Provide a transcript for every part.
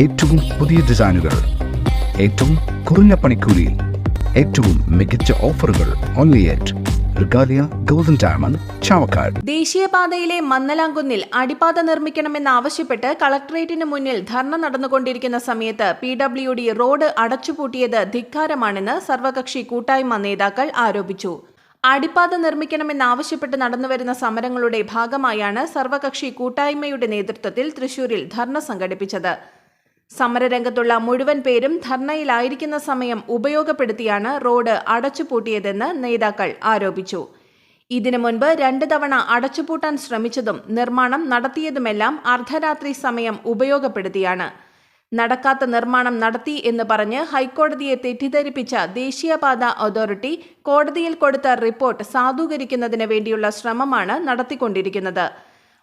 ഏറ്റവും പുതിയ ഡിസൈനുകൾ ഏറ്റവും കുറഞ്ഞ പണിക്കൂലിയിൽ ഏറ്റവും മികച്ച ഓഫറുകൾ only at Regalia Golden Diamond Chavakkad ദേശീയപാതയിലെ അടിപ്പാത നിർമ്മിക്കണമെന്നാവശ്യപ്പെട്ട് കളക്ടറേറ്റിന് മുന്നിൽ ധർണ നടന്നുകൊണ്ടിരിക്കുന്ന സമയത്ത് പി ഡബ്ല്യു ഡി റോഡ് അടച്ചുപൂട്ടിയത് ധിക്കാരമാണെന്ന് സർവകക്ഷി കൂട്ടായ്മ നേതാക്കൾ ആരോപിച്ചു. അടിപ്പാത നിർമ്മിക്കണമെന്നാവശ്യപ്പെട്ട് നടന്നുവരുന്ന സമരങ്ങളുടെ ഭാഗമായാണ് സർവകക്ഷി കൂട്ടായ്മയുടെ നേതൃത്വത്തിൽ തൃശൂരിൽ ധർണ സംഘടിപ്പിച്ചത്. സമരരംഗത്തുള്ള മുഴുവൻ പേരും ധർണയിലായിരിക്കുന്ന സമയം ഉപയോഗപ്പെടുത്തിയാണ് റോഡ് അടച്ചുപൂട്ടിയതെന്ന് നേതാക്കൾ ആരോപിച്ചു. ഇതിനു മുൻപ് രണ്ട് തവണ അടച്ചുപൂട്ടാൻ ശ്രമിച്ചതും നിർമ്മാണം നടത്തിയതുമെല്ലാം അർദ്ധരാത്രി സമയം ഉപയോഗപ്പെടുത്തിയാണ്. നടക്കാത്ത നിർമ്മാണം നടത്തി എന്ന് പറഞ്ഞ് ഹൈക്കോടതിയെ തെറ്റിദ്ധരിപ്പിച്ച ദേശീയപാത അതോറിറ്റി കോടതിയിൽ കൊടുത്ത റിപ്പോർട്ട് സാധൂകരിക്കുന്നതിന് വേണ്ടിയുള്ള ശ്രമമാണ് നടത്തിക്കൊണ്ടിരിക്കുന്നത്.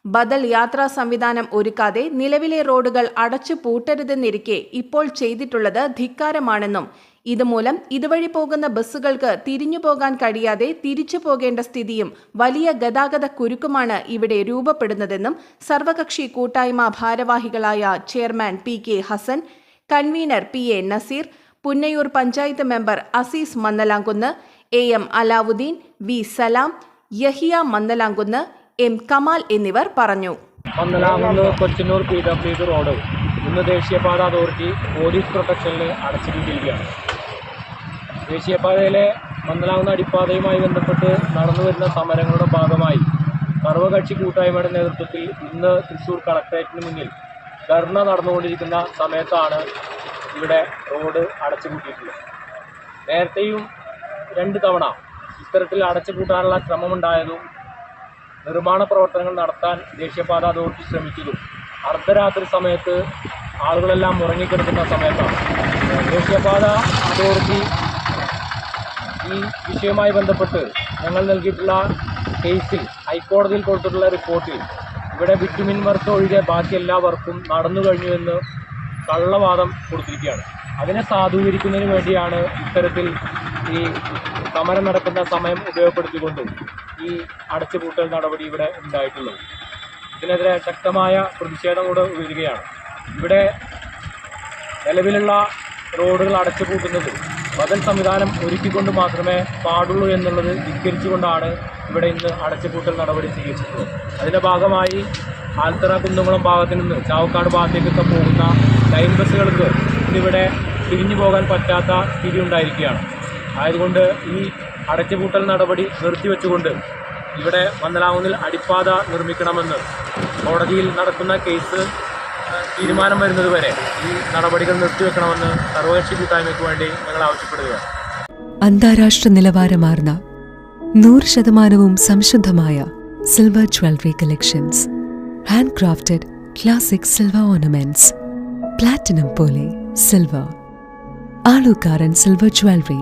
ബദൽ യാത്രാ സംവിധാനം ഒരുക്കാതെ നിലവിലെ റോഡുകൾ അടച്ചു പൂട്ടരുതെന്നിരിക്കെ ഇപ്പോൾ ചെയ്തിട്ടുള്ളത് ധിക്കാരമാണെന്നും ഇതുമൂലം ഇതുവഴി പോകുന്ന ബസ്സുകൾക്ക് തിരിഞ്ഞു പോകാൻ കഴിയാതെ തിരിച്ചു പോകേണ്ട സ്ഥിതിയും വലിയ ഗതാഗത കുരുക്കുമാണ് ഇവിടെ രൂപപ്പെടുന്നതെന്നും സർവകക്ഷി കൂട്ടായ്മ ഭാരവാഹികളായ chairman P K Hasan convener P A Nazeer Punnayur panchayat member Azeez Mannalamkunnu A M Alavudheen V Salam Yahiya Mannalamkunnu M. Kamal എന്നിവർ പറഞ്ഞു. Panthalakunnu Kochannur P. W. D road. ഇന്ന് ദേശീയപാത അതോറിറ്റി പോലീസ് പ്രൊട്ടക്ഷനിൽ അടച്ചിട്ടിരിക്കുകയാണ് ദേശീയപാതയിലെ മന്ദലാവുന്ന അടിപ്പാതയുമായി ബന്ധപ്പെട്ട് നടന്നുവരുന്ന സമരങ്ങളുടെ ഭാഗമായി സർവകക്ഷി കൂട്ടായ്മയുടെ നേതൃത്വത്തിൽ ഇന്ന് തൃശ്ശൂർ കളക്ടറേറ്റിന് മുന്നിൽ ധർണ നടന്നുകൊണ്ടിരിക്കുന്ന സമയത്താണ് ഇവിടെ റോഡ് അടച്ചുപൂട്ടിയിട്ടുള്ളത്. നേരത്തെയും രണ്ട് തവണ ഇത്തരത്തിൽ അടച്ചുപൂട്ടാനുള്ള ശ്രമമുണ്ടായതും നിർമ്മാണ പ്രവർത്തനങ്ങൾ നടത്താൻ ദേശീയപാത അതോറിറ്റി ശ്രമിച്ചതും അർദ്ധരാത്രി സമയത്ത് ആളുകളെല്ലാം ഉറങ്ങിക്കിടക്കുന്ന സമയത്താണ്. ദേശീയപാത അതോറിറ്റി ഈ വിഷയവുമായി ബന്ധപ്പെട്ട് ഞങ്ങൾ നൽകിയിട്ടുള്ള കേസിൽ ഹൈക്കോടതിയിൽ കൊടുത്തിട്ടുള്ള റിപ്പോർട്ടിൽ ഇവിടെ വിറ്റുമിൻ വർക്ക് ഒഴികെ ബാക്കി എല്ലാ വർക്കും നടന്നു കഴിഞ്ഞുവെന്ന് കള്ളവാദം കൊടുത്തിരിക്കുകയാണ്. അതിനെ സാധൂകരിക്കുന്നതിന് വേണ്ടിയാണ് ഇത്തരത്തിൽ ഈ സമരം നടക്കുന്ന സമയം ഉപയോഗപ്പെടുത്തിക്കൊണ്ട് ഈ അടച്ചുപൂട്ടൽ നടപടി ഇവിടെ ഉണ്ടായിട്ടുള്ളത്. ഇതിനെതിരെ ശക്തമായ പ്രതിഷേധം കൂടെ ഉയരുകയാണ്. ഇവിടെ നിലവിലുള്ള റോഡുകൾ അടച്ചുപൂട്ടുന്നത് ബദൽ സംവിധാനം ഒരുക്കിക്കൊണ്ട് മാത്രമേ പാടുള്ളൂ എന്നുള്ളത് ധിക്കരിച്ചുകൊണ്ടാണ് ഇവിടെ ഇന്ന് അടച്ചുപൂട്ടൽ നടപടി സ്വീകരിച്ചിട്ടുള്ളത്. അതിന്റെ ഭാഗമായി ആൽത്തറ കുന്നുകുളം ഭാഗത്തു നിന്ന് ചാവക്കാട് ഭാഗത്തേക്കൊക്കെ പോകുന്ന ലൈൻ ബസ്സുകൾക്ക് ഇന്നിവിടെ തിരിഞ്ഞു പോകാൻ പറ്റാത്ത സ്ഥിതി ഉണ്ടായിരിക്കുകയാണ്. ആയതുകൊണ്ട് ഈ അടച്ചുപൂട്ടൽ നടപടി നിർത്തിവെച്ചുകൊണ്ട് ഇവിടെ മന്ദലാകുന്നിൽ അടിപ്പാത നിർമ്മിക്കണമെന്ന് കോടതിയിൽ നടക്കുന്ന കേസ് തീരുമാനം വരുന്നതുവരെ ഈ നടപടികൾ നിർത്തിവെക്കണമെന്ന് സർവകക്ഷി കൂട്ടായ്മയ്ക്ക് വേണ്ടി ഞങ്ങൾ ആവശ്യപ്പെടുകയാണ്. അന്താരാഷ്ട്ര നിലവാരമാർന്ന നൂറ് ശതമാനവും സംശുദ്ധമായ silver jewellery collections hand crafted classic silver ornaments platinum പോലെ silver Alookkaran silver jewellery